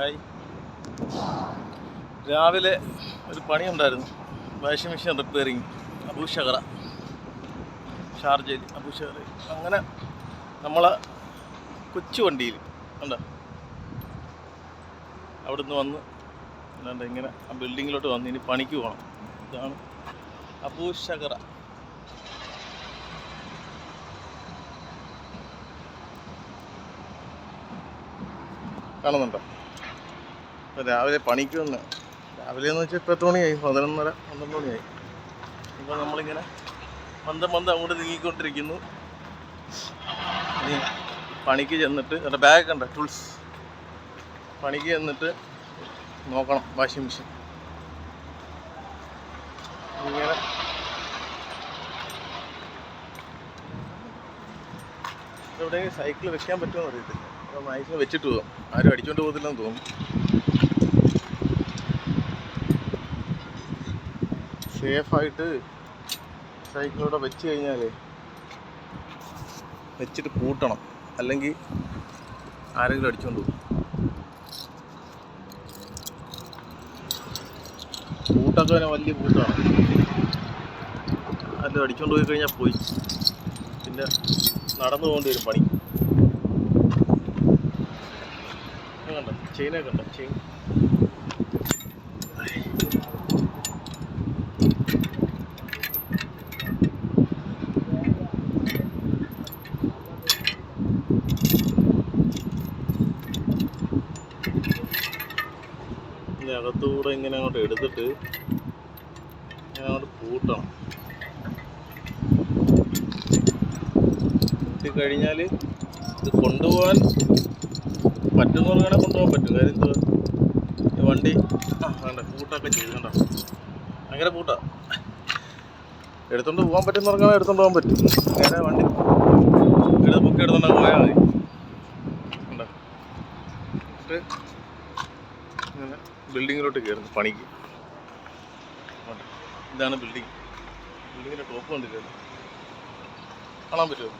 Hi. രാവിലെ ഒരു പണിയുണ്ടായിരുന്നു. Washing machine repairing Abu Shagara ഷാർജയിൽ അബൂഷകറ അങ്ങനെ നമ്മളെ കൊച്ചു വണ്ടിയിൽ ഉണ്ടോ അവിടുന്ന് വന്ന് അല്ലാണ്ട് ഇങ്ങനെ ആ ബിൽഡിങ്ങിലോട്ട് വന്ന് ഇനി പണിക്ക് പോകണം. ഇതാണ് അബൂഷകറ. കാണുന്നുണ്ടോ? അപ്പോൾ രാവിലെ പണിക്ക് വന്ന് രാവിലെ എന്ന് വെച്ചാൽ ഇപ്പോൾ എത്ര മണിയായി? പതിനൊന്നര പന്ത്രണ്ട് മണിയായി. ഇപ്പോൾ നമ്മളിങ്ങനെ മന്ദം മന്ദം അങ്ങോട്ട് നീങ്ങിക്കൊണ്ടിരിക്കുന്നു. പണിക്ക് ചെന്നിട്ട് എന്റെ ബാഗ് ഉണ്ട് ടൂൾസ് പണിക്ക് ചെന്നിട്ട് നോക്കണം വാഷിംഗ് മെഷീൻ ഇങ്ങനെ. എവിടെയെങ്കിലും സൈക്കിൾ വെക്കാൻ പറ്റുമോ അറിയത്തില്ല. അപ്പോൾ മാക്സിമം വെച്ചിട്ട് പോകാം. ആരും അടിച്ചോണ്ട് പോകത്തില്ലെന്ന് തോന്നുന്നു. സേഫായിട്ട് സൈക്കിളിലൂടെ വെച്ച് കഴിഞ്ഞാൽ വെച്ചിട്ട് പൂട്ടണം. അല്ലെങ്കിൽ ആരെങ്കിലും അടിച്ചോണ്ട് പോകും. പൂട്ടൊക്കെ തന്നെ വലിയ പൂട്ടാണ്. അത് അടിച്ചോണ്ട് പോയി കഴിഞ്ഞാൽ പോയി. പിന്നെ നടന്നു പോകേണ്ടി വരും പണി ഇത് കണ്ടോ ചെയിനൊക്കെ കണ്ടോ ചെയിൻ അകത്തുകൂടെ ഇങ്ങനെ അങ്ങോട്ട് എടുത്തിട്ട് ഇങ്ങനെ അങ്ങോട്ട് പൂട്ടണം കൂട്ടിക്കഴിഞ്ഞാൽ ഇത് കൊണ്ടുപോകാൻ പറ്റുന്ന പറഞ്ഞാൽ കൊണ്ടുപോകാൻ പറ്റും. കാര്യം എന്തുവാ? ഈ വണ്ടി ആ വേണ്ട കൂട്ടൊക്കെ ചെയ്ത് കണ്ടോ? ഭയങ്കര കൂട്ടാ. എടുത്തോണ്ട് പോകാൻ പറ്റുന്ന പറഞ്ഞാൽ എടുത്തോണ്ട് പോകാൻ പറ്റും. നേരെ വണ്ടി എടുത്ത് ബുക്ക് എടുത്തോണ്ട് പോയാൽ മതി. കണ്ടോ? ഇങ്ങനെ ബിൽഡിങ്ങിലോട്ട് കയറുന്നു പണിക്ക്. ഇതാണ് ബിൽഡിങ്. ബിൽഡിങ്ങിന്റെ ടോപ്പ് കണ്ടില്ലല്ലോ കാണാൻ പറ്റുമോ?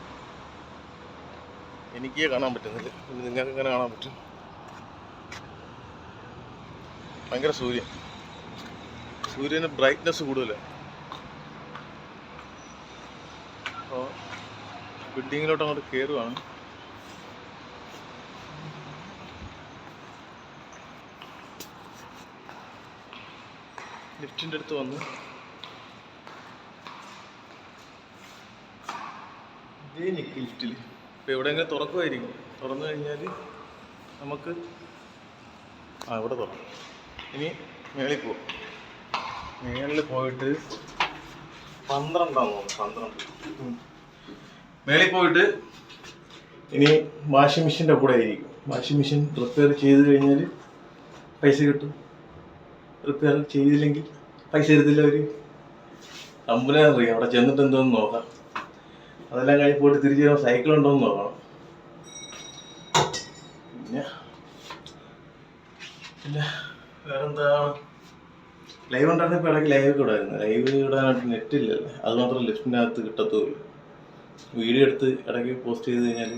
എനിക്ക് കാണാൻ പറ്റുന്നില്ല ഇനി നിങ്ങൾക്ക് എങ്ങനെ കാണാൻ പറ്റും? ഭയങ്കര സൂര്യൻ സൂര്യന് ബ്രൈറ്റ്നെസ് കൂടുതലാണ് ബിൽഡിങ്ങിലോട്ട് അങ്ങോട്ട് കയറുവാണ് ലിഫ്റ്റിന്റെ അടുത്ത് വന്ന് ഇതേ നിൽക്ക് ലിഫ്റ്റിൽ ഇപ്പോൾ എവിടെയെങ്കിലും തുറക്കുമായിരിക്കും. തുറന്നു കഴിഞ്ഞാൽ നമുക്ക് ആ ഇവിടെ തുറക്കും ഇനി മേളിൽ പോവും. മേളിൽ പോയിട്ട് തോന്നുന്നു പന്ത്രണ്ട്. മേളിൽ പോയിട്ട് ഇനി വാഷിംഗ് മെഷീന്റെ കൂടെ ആയിരിക്കും. വാഷിംഗ് മെഷീൻ റിപ്പയർ ചെയ്ത് കഴിഞ്ഞാൽ പൈസ കിട്ടും. റിപ്പയർ ചെയ്തില്ലെങ്കിൽ പൈസ തരത്തില്ല അവർ അറിയാം അവിടെ ചെന്നിട്ട് എന്തോന്ന് നോക്കാം. അതെല്ലാം കഴിഞ്ഞ് പോയിട്ട് തിരിച്ച് വരുമ്പോൾ സൈക്കിൾ ഉണ്ടോ എന്ന് നോക്കണം. പിന്നെ? പിന്നെ വേറെന്താണ് ലൈവ് ഉണ്ടായിരുന്നപ്പോൾ ഇടയ്ക്ക് ലൈവ് ഇടായിരുന്നു. ലൈവ് ഇടാനായിട്ട് നെറ്റ് ഇല്ലല്ലേ. അത് മാത്രം ലിഫ്റ്റിന്റെ അകത്ത് കിട്ടത്തുമില്ല. വീഡിയോ എടുത്ത് ഇടയ്ക്ക് പോസ്റ്റ് ചെയ്ത് കഴിഞ്ഞാൽ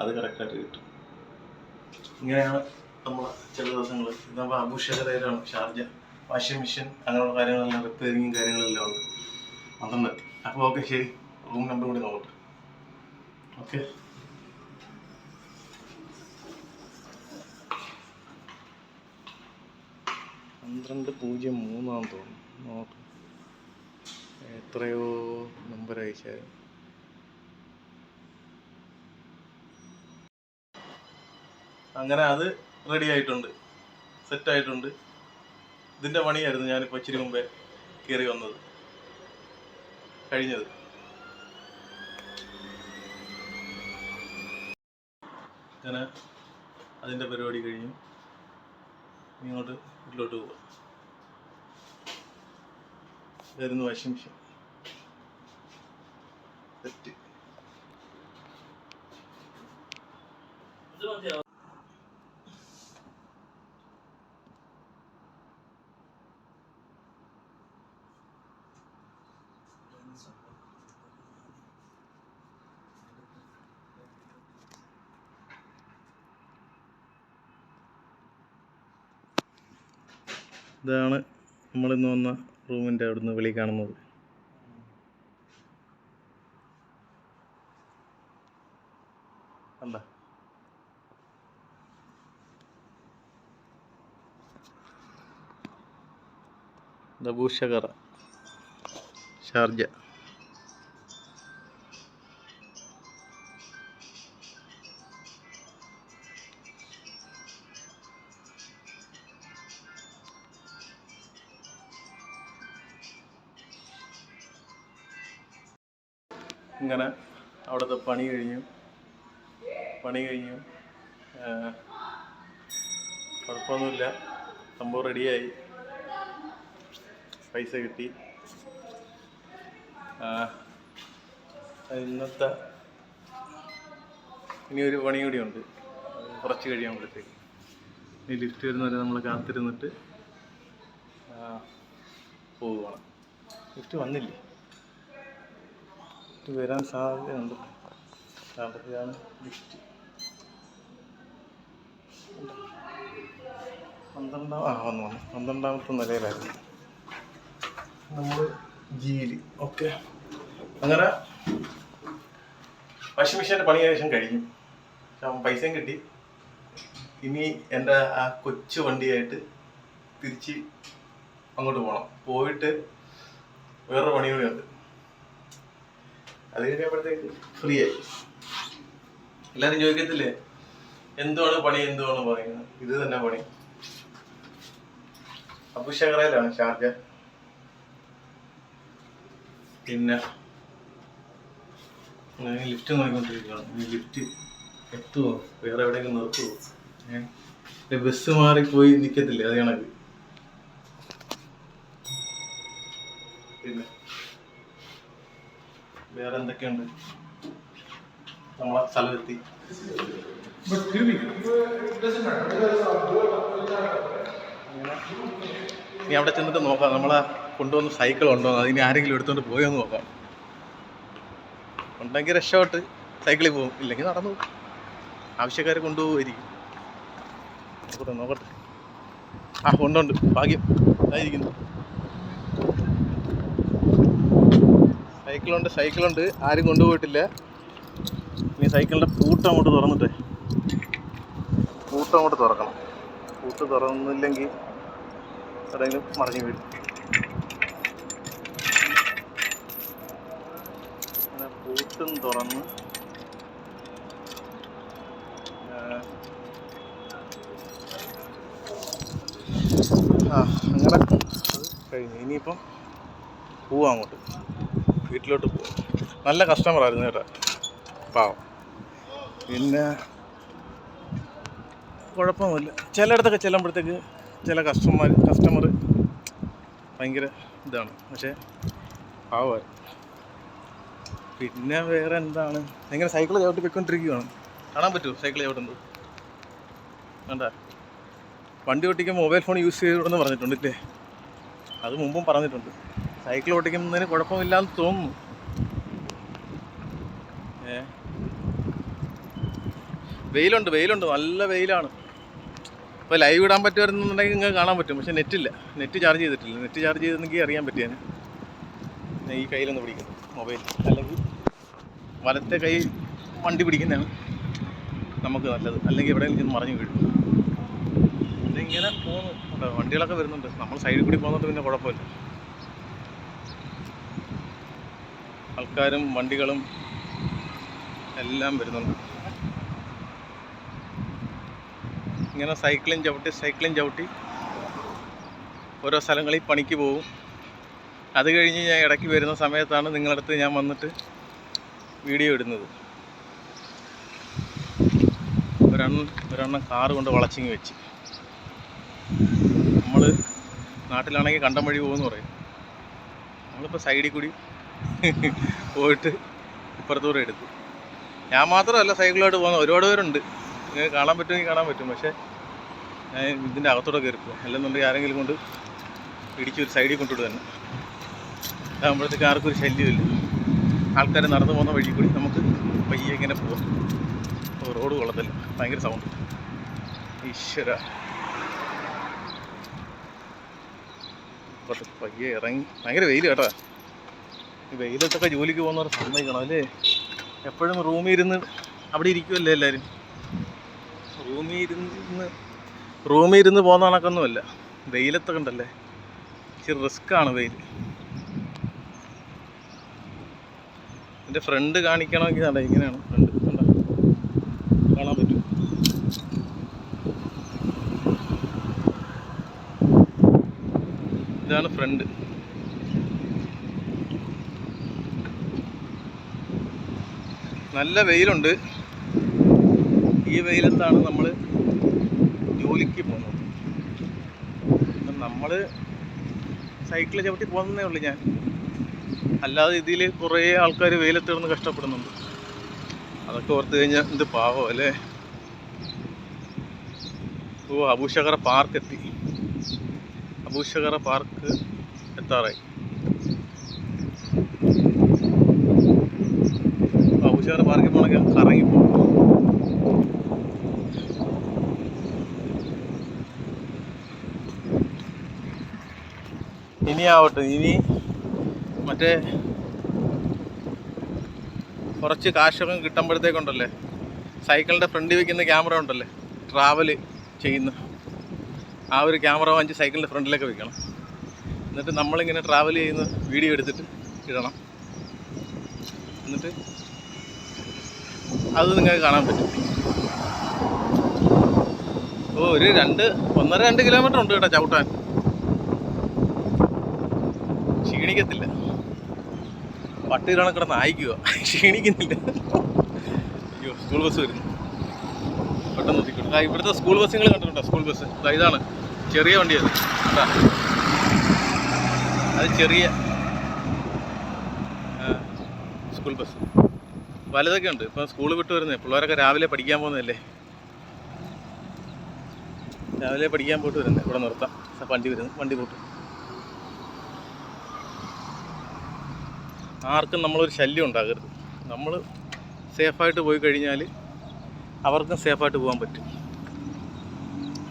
അത് കറക്റ്റായിട്ട് കിട്ടും. ഇങ്ങനെയാണ് നമ്മൾ ചില ദിവസങ്ങൾ ഇതാകുമ്പോൾ നമ്മൾ അബുഷകരയിലാണ് ഷാർജ. വാഷിംഗ് മെഷീൻ അങ്ങനെയുള്ള കാര്യങ്ങളെല്ലാം റിപ്പയറിങ്ങും കാര്യങ്ങളെല്ലാം ഉണ്ട്. പന്ത്രണ്ട് അപ്പോൾ ഓക്കെ ശരി. റൂം നമ്പർ കൂടി നോക്കട്ടെ. ഓക്കെ പന്ത്രണ്ട് പൂജ്യം മൂന്നാന്ന് തോന്നുന്നു. നോക്കാം. എത്രയോ നമ്പർ അയച്ചാൽ അങ്ങനെ അത് റെഡി ആയിട്ടുണ്ട്. സെറ്റ് ആയിട്ടുണ്ട്. ഇതിന്റെ പണിയായിരുന്നു ഞാനിപ്പോൾ ഇച്ചിരി മുമ്പേ കയറി വന്നത്. കഴിഞ്ഞത്. അങ്ങനെ അതിന്റെ പരിപാടി കഴിഞ്ഞു. ഇങ്ങോട്ട് വീട്ടിലോട്ട് പോവാം. ഇതായിരുന്നു വാഷിംഗ് മെഷീൻ. സെറ്റ് ഇതാണ് നമ്മളിന്ന് വന്ന റൂമിന്റെ അവിടുന്ന് വെളി കാണുന്നത്. കണ്ട? ദബൂഷകറ ഷാർജ. ഇങ്ങനെ അവിടുത്തെ പണി കഴിഞ്ഞു. പണി കഴിഞ്ഞു. കുഴപ്പമൊന്നുമില്ല. സംഭവം റെഡിയായി. പൈസ കിട്ടി. ഇന്നത്തെ ഇനി ഒരു പണി കൂടി ഉണ്ട്. കുറച്ച് കഴിയുമ്പോഴത്തേക്ക്. ഇനി ലിഫ്റ്റ് വരുന്നവരെ നമ്മൾ കാത്തിരുന്നിട്ട് പോവുകയാണ്. ലിഫ്റ്റ് വന്നില്ലേ? ലിഫ്റ്റ് വരാൻ സാധ്യതയുണ്ട്. സാമ്പത്തികമാണ് ലിസ്റ്റ് പന്ത്രണ്ടാം ആ വന്നു വന്നു. പന്ത്രണ്ടാമത്തെ നിലയിലായിരുന്നു. നമ്മൾ ജീലി ഓക്കെ. അങ്ങനെ വാഷിംഗ് മെഷീന്റെ പണി ഏകദേശം കഴിഞ്ഞു. പൈസയും കിട്ടി. ഇനി എന്റെ ആ കൊച്ചു വണ്ടിയായിട്ട് തിരിച്ച് അങ്ങോട്ട് പോകണം. പോയിട്ട് വേറൊരു പണി കൂടി ഉണ്ട്. അത് ഫ്രീ ആയി. എല്ലാവരും ചോദിക്കത്തില്ലേ? എന്തുവാണ് പണി എന്തുവാണ് പറയുന്നത് ഇത് തന്നെ പണി. അബുഷഹറയിലാണ് ഷാർജ. പിന്നെ ഞാൻ ലിഫ്റ്റ് നോക്കിക്കൊണ്ടിരിക്കുകയാണ് ലിഫ്റ്റ് എത്തുമോ വേറെ എവിടെയെങ്കിലും നിർത്തുമോ ഏഹ് ബസ് മാറി പോയി നിൽക്കത്തില്ലേ അത് കണക്ക്. പിന്നെ വേറെ എന്തൊക്കെയുണ്ട് നമ്മളെ സ്ഥലമെത്തി. ഇനി അവിടെ ചെന്നിട്ട് നോക്കാം. നമ്മളെ കൊണ്ടുവന്ന സൈക്കിൾ ഉണ്ടോ? അതിന് ആരെങ്കിലും എടുത്തോണ്ട് പോയോ എന്ന് നോക്കാം. ഉണ്ടെങ്കിൽ രക്ഷപ്പെട്ട് സൈക്കിളിൽ പോകും. ഇല്ലെങ്കിൽ നടന്നു പോകും. ആവശ്യക്കാരെ കൊണ്ടുപോകുമായിരിക്കും നോക്കട്ടെ നോക്കട്ടെ. ആ കൊണ്ടുണ്ട് ഭാഗ്യം. അതായിരിക്കുന്നു സൈക്കിളുണ്ട് സൈക്കിളുണ്ട്. ആരും കൊണ്ടുപോയിട്ടില്ല. ഇനി സൈക്കിളിന്റെ പൂട്ട് അങ്ങോട്ട് തുറന്നിട്ടേ. പൂട്ട് അങ്ങോട്ട് തുറക്കണം. പൂട്ട് തുറന്നില്ലെങ്കിൽ എവിടെയെങ്കിലും മറിഞ്ഞു വീഴും. അങ്ങനെ പൂട്ടും തുറന്ന് ആ, അങ്ങനെ കഴിഞ്ഞു. ഇനിയിപ്പം പോവാം അങ്ങോട്ട്. വീട്ടിലോട്ട് പോകും നല്ല കസ്റ്റമർ ആയിരുന്നു കേട്ടോ. പാവം. പിന്നെ കുഴപ്പമൊന്നുമില്ല. ചിലയിടത്തൊക്കെ ചെല്ലുമ്പോഴത്തേക്ക് ചില കസ്റ്റമർ കസ്റ്റമർ ഭയങ്കര ഇതാണ്. പക്ഷേ പാവമായി. പിന്നെ വേറെ എന്താണ്? എങ്ങനെ സൈക്കിൾ ചവിട്ടി പോയിക്കൊണ്ടിരിക്കുകയാണ് കാണാൻ പറ്റുമോ? സൈക്കിൾ ചവിട്ടുന്നത്? വേണ്ട വണ്ടി ഓട്ടിക്കാൻ മൊബൈൽ ഫോൺ യൂസ് ചെയ്യണമെന്ന് പറഞ്ഞിട്ടുണ്ട് ഇല്ലേ? അത് മുമ്പും പറഞ്ഞിട്ടുണ്ട്. സൈക്കിൾ ഓടിക്കുന്നതിന് കുഴപ്പമില്ലാന്ന് തോന്നുന്നു. ഏ. വെയിലുണ്ട് വെയിലുണ്ട്. നല്ല വെയിലാണ്. ഇപ്പോൾ ലൈവ് ഇടാൻ പറ്റുമായിരുന്നുണ്ടെങ്കിൽ നിങ്ങൾക്ക് കാണാൻ പറ്റും. പക്ഷേ നെറ്റില്ല നെറ്റ് ചാർജ് ചെയ്തിട്ടില്ല. നെറ്റ് ചാർജ് ചെയ്തിട്ടുണ്ടെങ്കിൽ അറിയാൻ പറ്റിയാണ് ഈ കയ്യിലൊന്ന് പിടിക്കുന്നു. മൊബൈൽ അല്ലെങ്കിൽ വലത്തെ കൈ വണ്ടി പിടിക്കുന്നതാണ് നമുക്ക് നല്ലത്. അല്ലെങ്കിൽ എവിടെയെങ്കിലും ചെന്ന് മറിഞ്ഞു വീഴും. ഇതിങ്ങനെ പോകുന്നു വണ്ടികളൊക്കെ വരുന്നുണ്ട്. നമ്മൾ സൈഡിൽ കൂടി പോകുന്നുണ്ട് പിന്നെ കുഴപ്പമില്ല. ആൾക്കാരും വണ്ടികളും എല്ലാം വരുന്നുണ്ട്. ഇങ്ങനെ സൈക്കിളും ചവിട്ടി സൈക്കിളും ചവിട്ടി ഓരോ സ്ഥലങ്ങളിൽ പണിക്ക് പോകും. അത് കഴിഞ്ഞ് ഞാൻ ഇടയ്ക്ക് വരുന്ന സമയത്താണ് നിങ്ങളടുത്ത് ഞാൻ വന്നിട്ട് വീഡിയോ ഇടുന്നത്. ഒരെണ്ണം ഒരെണ്ണം കാറ് കൊണ്ട് വളച്ചിങ്ങി വെച്ച്. നമ്മൾ നാട്ടിലാണെങ്കിൽ കണ്ടം വഴി പോകുമെന്ന് പറയും. നമ്മളിപ്പോൾ സൈഡിൽ കൂടി പോയിട്ട് ഇപ്പുറത്തൂടെ എടുത്തു. ഞാൻ മാത്രമല്ല സൈക്കിളായിട്ട് പോകുന്ന ഒരുപാട് പേരുണ്ട്. നിങ്ങൾക്ക് കാണാൻ പറ്റുമെങ്കിൽ കാണാൻ പറ്റും. പക്ഷേ ഞാൻ ഇതിന്റെ അകത്തോടെ കയറി പോകും അല്ലെന്നുണ്ടെങ്കിൽ ആരെങ്കിലും കൊണ്ട് ഇടിച്ച് ഒരു സൈഡിൽ കൊണ്ടിട്ട് തന്നെ അതാകുമ്പോഴത്തേക്ക് ആർക്കും ഒരു ശല്യമില്ല ആൾക്കാർ നടന്നു പോകുന്ന വഴി കൂടി നമുക്ക് പയ്യെ ഇങ്ങനെ പോകാം റോഡ് കൊള്ളത്തില്ല. ഭയങ്കര സൗണ്ട് ഈശ്വര. പയ്യെ ഇറങ്ങി. ഭയങ്കര വെയിൽ കേട്ടോ. വെയിലത്തൊക്കെ ജോലിക്ക് പോകുന്നവർ സമ്മതിക്കണം അല്ലേ? എപ്പോഴും റൂമിൽ ഇരുന്ന് അവിടെ ഇരിക്കുമല്ലേ എല്ലാവരും? റൂമിൽ ഇരുന്ന് റൂമിൽ ഇരുന്ന് പോകുന്ന കണക്കൊന്നുമല്ല. വെയിലത്തൊക്കെ ഉണ്ടല്ലേ ഇച്ചിരി റിസ്ക്കാണ് വെയിൽ. എന്റെ ഫ്രണ്ട് കാണിക്കണമെങ്കിൽ അതെ ഇങ്ങനെയാണ് ഫ്രണ്ട് കാണാൻ പറ്റും. ഇതാണ് ഫ്രണ്ട് നല്ല വെയിലുണ്ട്. ഈ വെയിലത്താണ് നമ്മൾ ജോലിക്ക് പോകുന്നത്. നമ്മൾ സൈക്കിൾ ചവിട്ടി പോകുന്നതേ ഉള്ളൂ ഞാൻ. അല്ലാതെ ഇതിൽ കുറേ ആൾക്കാർ വെയിലത്ത് കിടന്ന് കഷ്ടപ്പെടുന്നുണ്ട്. അതൊക്കെ ഓർത്ത് കഴിഞ്ഞാൽ എന്ത് പാവം അല്ലേ? ഓ അബൂഷകറ പാർക്ക് എത്തി. അബൂഷകറ പാർക്ക് എത്താറായി. അബൂഷകറ പാർക്കിൽ പോകണമെങ്കിൽ കറങ്ങിപ്പോ ഇനി ആവട്ടെ ഇനി മറ്റേ കുറച്ച് കാശൊക്കെ കിട്ടുമ്പോഴത്തേക്കുണ്ടല്ലേ? സൈക്കിളിന്റെ ഫ്രണ്ടിൽ വെക്കുന്ന ക്യാമറ ഉണ്ടല്ലേ? ട്രാവൽ ചെയ്യുന്ന. ആ ഒരു ക്യാമറ വാങ്ങിച്ച് സൈക്കിളിന്റെ ഫ്രണ്ടിലൊക്കെ വെക്കണം. എന്നിട്ട് നമ്മളിങ്ങനെ ട്രാവൽ ചെയ്യുന്ന വീഡിയോ എടുത്തിട്ട് ഇടണം. എന്നിട്ട് അത് നിങ്ങൾക്ക് കാണാൻ പറ്റും. ഓ ഒരു രണ്ട് ഒന്നര രണ്ട് കിലോമീറ്റർ ഉണ്ട് കേട്ടോ ചവിട്ടാൻ. ക്ഷീണിക്കത്തില്ല. പട്ടി കാണാൻ കിടന്ന് അയക്കുക ക്ഷീണിക്കുന്നില്ല. അയ്യോ സ്കൂൾ ബസ് വരുന്നു. പെട്ടെന്ന് ആ ഇവിടുത്തെ സ്കൂൾ ബസ്സുകൾ കണ്ടിട്ടുണ്ടോ? School bus. ഇതാണ്. ചെറിയ വണ്ടിയത്. അത് ചെറിയ സ്കൂൾ ബസ്. വലുതൊക്കെ ഉണ്ട്. ഇപ്പം സ്കൂൾ വിട്ട് വരുന്നത് പിള്ളേരൊക്കെ രാവിലെ പഠിക്കാൻ പോകുന്നതല്ലേ? രാവിലെ പഠിക്കാൻ പോയിട്ട് വരുന്നത് ഇവിടെ നിർത്താം. വണ്ടി വരുന്നു. വണ്ടി പോട്ട്. ആർക്കും നമ്മളൊരു ശല്യം ഉണ്ടാകരുത്. നമ്മൾ സേഫായിട്ട് പോയി കഴിഞ്ഞാൽ അവർക്കും സേഫായിട്ട് പോകാൻ പറ്റും.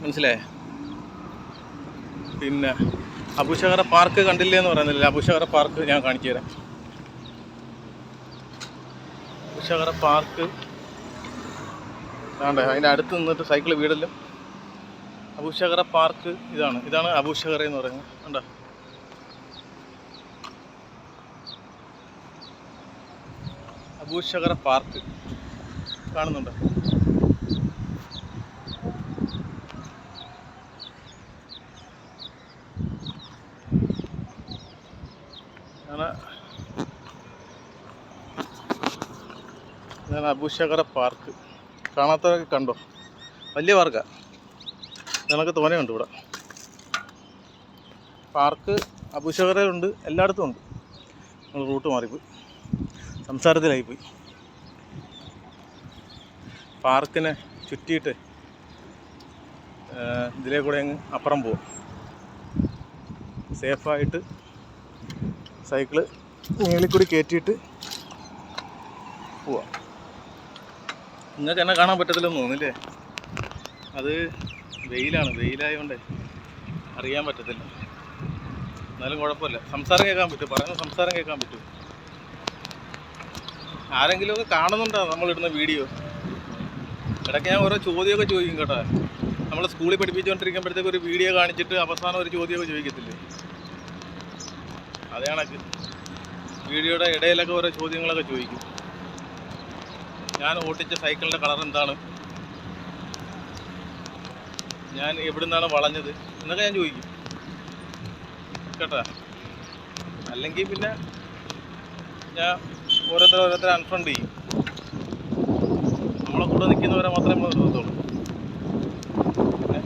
മനസ്സിലായേ? പിന്നെ അബുഷഹറ പാർക്ക് കണ്ടില്ലേ എന്ന് പറയുന്നില്ല അബുഷഹറ പാർക്ക് ഞാൻ കാണിച്ചു തരാം അബുഷഹറ പാർക്ക്. ആണ്ടേ അതിന്റെ അടുത്ത് നിന്നിട്ട് സൈക്കിൾ വീടലും. അബൂശകര പാർക്ക് ഇതാണ്. ഇതാണ് അബൂശകര എന്ന് പറയുന്നത്. കണ്ടോ? അബൂശകര പാർക്ക് കാണുന്നുണ്ട്. ഇതാണ് ഇതാണ് അബൂഷകറ പാർക്ക്. കാണാത്തവരൊക്കെ കണ്ടോ? വലിയ പാർക്കാണ് നിനക്ക് തോനെയുണ്ട് ഇവിടെ. പാർക്ക് അബൂഷകറയിലുണ്ട് എല്ലായിടത്തും ഉണ്ട്. നമ്മൾ റൂട്ട് മാറിപ്പോയി. സംസാരത്തിലായിപ്പോയി. പാർക്കിനെ ചുറ്റിയിട്ട് ഇതിലേ കൂടെ അങ്ങ് അപ്പുറം പോവും. സേഫായിട്ട് സൈക്കിൾ മേളിൽ കൂടി കയറ്റിയിട്ട് പോവാം. നിങ്ങൾക്ക് എന്നെ കാണാൻ പറ്റത്തില്ലെന്ന് തോന്നില്ലേ അത് വെയിലാണ്. വെയിലായതുകൊണ്ട് അറിയാൻ പറ്റത്തില്ല. എന്നാലും കുഴപ്പമില്ല. സംസാരം കേൾക്കാൻ പറ്റും. പറയുന്ന സംസാരം കേൾക്കാൻ പറ്റും. ആരെങ്കിലും ഒക്കെ കാണുന്നുണ്ടോ നമ്മളിടുന്ന വീഡിയോ? ഇടയ്ക്ക് ഞാൻ ഓരോ ചോദ്യമൊക്കെ ചോദിക്കും കേട്ടോ. നമ്മൾ സ്കൂളിൽ പഠിപ്പിച്ചുകൊണ്ടിരിക്കുമ്പോഴത്തേക്ക് ഒരു വീഡിയോ കാണിച്ചിട്ട് അവസാനം ഒരു ചോദ്യമൊക്കെ ചോദിക്കത്തില്ലേ? അതേ വീഡിയോയുടെ ഇടയിലൊക്കെ ഓരോ ചോദ്യങ്ങളൊക്കെ ചോദിക്കും. ഞാൻ ഓടിച്ച സൈക്കിളിന്റെ കളർ എന്താണ്? ഞാൻ എവിടുന്നാണ് വളഞ്ഞത് എന്നൊക്കെ ഞാൻ ചോദിക്കും. കേട്ടോ? അല്ലെങ്കിൽ പിന്നെ ഞാൻ ഓരോരുത്തർ ഓരോരുത്തരെ അൺഫ്രണ്ട് ചെയ്യും. നമ്മളെ കൂടെ നിൽക്കുന്നവരെ മാത്രമേ നമ്മൾ നിർത്തുള്ളൂ. പിന്നെ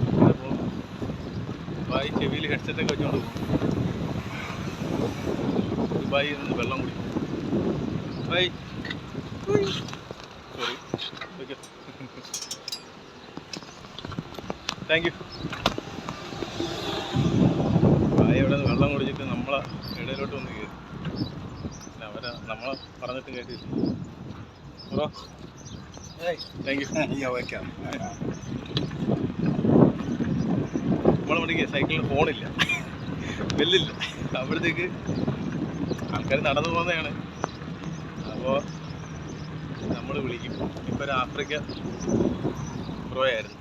ചെവിയിൽ ഹെഡ്സെറ്റ് ഒക്കെ വെച്ചുകൊണ്ട് പോകും. ദുബായിൽ വെള്ളം കുടിക്കും. ബൈ താങ്ക് യു ദുബായ് ഇവിടെ വെള്ളം കുടിച്ചിട്ട് നമ്മളെ ഇടയിലോട്ട് വന്ന് കയറി. പിന്നെ അവരെ നമ്മളെ പറഞ്ഞിട്ട് കേട്ടില്ല ബ്രോ. Thank you welcome. നമ്മളെ മണിക്ക് സൈക്കിളിൽ ഫോണില്ല ബെല്ലില്ല അപ്പോഴത്തേക്ക് ആൾക്കാർ നടന്നു പോകുന്നതാണ്. അപ്പോൾ നമ്മൾ വിളിക്കും. ഇപ്പോൾ ഒരു ആഫ്രിക്ക ബ്രോ ആയിരുന്നു.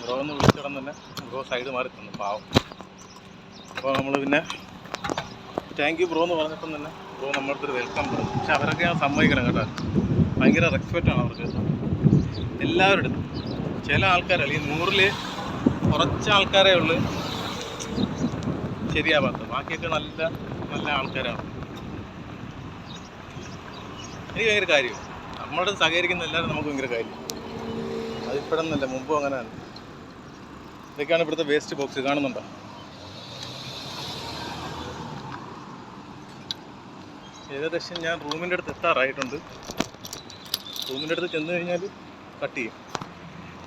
ബ്രോ എന്ന് വിളിച്ചിടം തന്നെ ബ്രോ സൈഡ് മാറി തന്നു പാവം. അപ്പോൾ നമ്മൾ പിന്നെ താങ്ക് യു ബ്രോ എന്ന് പറഞ്ഞപ്പം തന്നെ ബ്രോ നമ്മുടെ അടുത്ത് വെൽക്കം പറഞ്ഞു. പക്ഷെ അവരൊക്കെ ഞാൻ സമ്മതിക്കണം കേട്ടോ. ഭയങ്കര റെസ്പെക്റ്റ് ആണ് അവർക്ക്. എല്ലാവരുടെ ചില ആൾക്കാരല്ല ഈ നൂറിൽ കുറച്ച് ആൾക്കാരേ ഉള്ളൂ ശരിയാവാത്ത ബാക്കിയൊക്കെ നല്ല നല്ല ആൾക്കാരാണ്. എനിക്ക് ഭയങ്കര കാര്യം നമ്മളോട് സഹകരിക്കുന്ന എല്ലാവരും നമുക്ക് ഭയങ്കര കാര്യം. അത് അതിപ്പോഴൊന്നല്ല മുമ്പും അങ്ങനെയാണ്. ഇതൊക്കെയാണ് ഇവിടുത്തെ വേസ്റ്റ് ബോക്സ് കാണുന്നുണ്ടോ? ഏകദേശം ഞാൻ റൂമിന്റെ അടുത്ത് എത്താറായിട്ടുണ്ട്. റൂമിന്റെ അടുത്ത് ചെന്ന് കഴിഞ്ഞാൽ കട്ട് ചെയ്യും.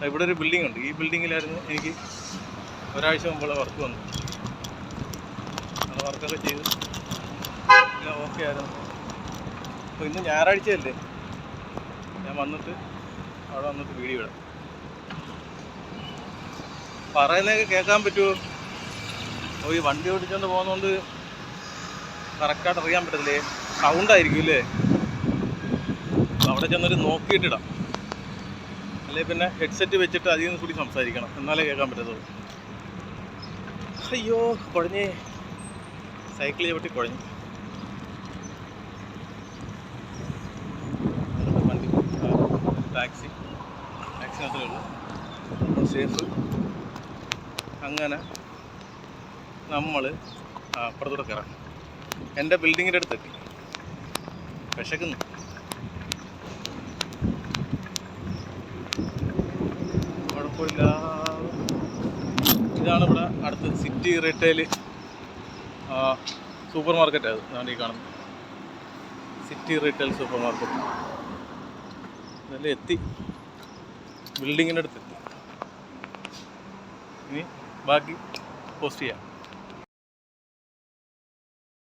ഇവിടെ ഒരു ബിൽഡിംഗ് ഉണ്ട്. ഈ ബിൽഡിങ്ങിലായിരുന്നു എനിക്ക് ഒരാഴ്ച മുമ്പുള്ള വർക്ക് വന്നു ആ വർക്കൊക്കെ ചെയ്ത് ഓക്കെ ആയിരുന്നു. അപ്പോൾ ഇന്ന് ഞായറാഴ്ചയല്ലേ? വന്നിട്ട് അവിടെ വന്നിട്ട് വീഡിയോ ഇടാം. പറയുന്നതൊക്കെ കേൾക്കാൻ പറ്റുമോ? ഓ ഈ വണ്ടി ഓടിച്ചുകൊണ്ട് പോകുന്നതുകൊണ്ട് കറക്റ്റായിട്ട് അറിയാൻ പറ്റത്തില്ലേ? സൗണ്ട് ആയിരിക്കും അല്ലേ? അവിടെ ചെന്നൊരു നോക്കിയിട്ടിടാം അല്ലെ പിന്നെ ഹെഡ്സെറ്റ് വെച്ചിട്ട് അതിൽ നിന്ന് കൂടി സംസാരിക്കണം. എന്നാലേ കേൾക്കാൻ പറ്റത്തുള്ളൂ. അയ്യോ കുഴഞ്ഞേ. സൈക്കിൾ ചവിട്ടി കുഴഞ്ഞു വണ്ടി ടാക്സി ടാക്സി മാത്രമേ ഉള്ളൂ. സേഫ് അങ്ങനെ നമ്മൾ അപ്പുറത്തൂടെ കയറാം എന്റെ ബിൽഡിങ്ങിന്റെ അടുത്തെത്തി. വിശക്കുന്നു. കുഴപ്പമില്ല. ഇതാണ് ഇവിടെ അടുത്ത് സിറ്റി റീറ്റെയിൽ സൂപ്പർ മാർക്കറ്റ് അത്. ഞാൻ ഈ കാണുന്നത്. സിറ്റി റീറ്റെയിൽ സൂപ്പർ മാർക്കറ്റ് ഇതെല്ലാം എത്തി ബിൽഡിങ്ങിന്റെ അടുത്ത് എത്തി ഇനി ബാക്കി പോസ്റ്റ് ചെയ്യാം.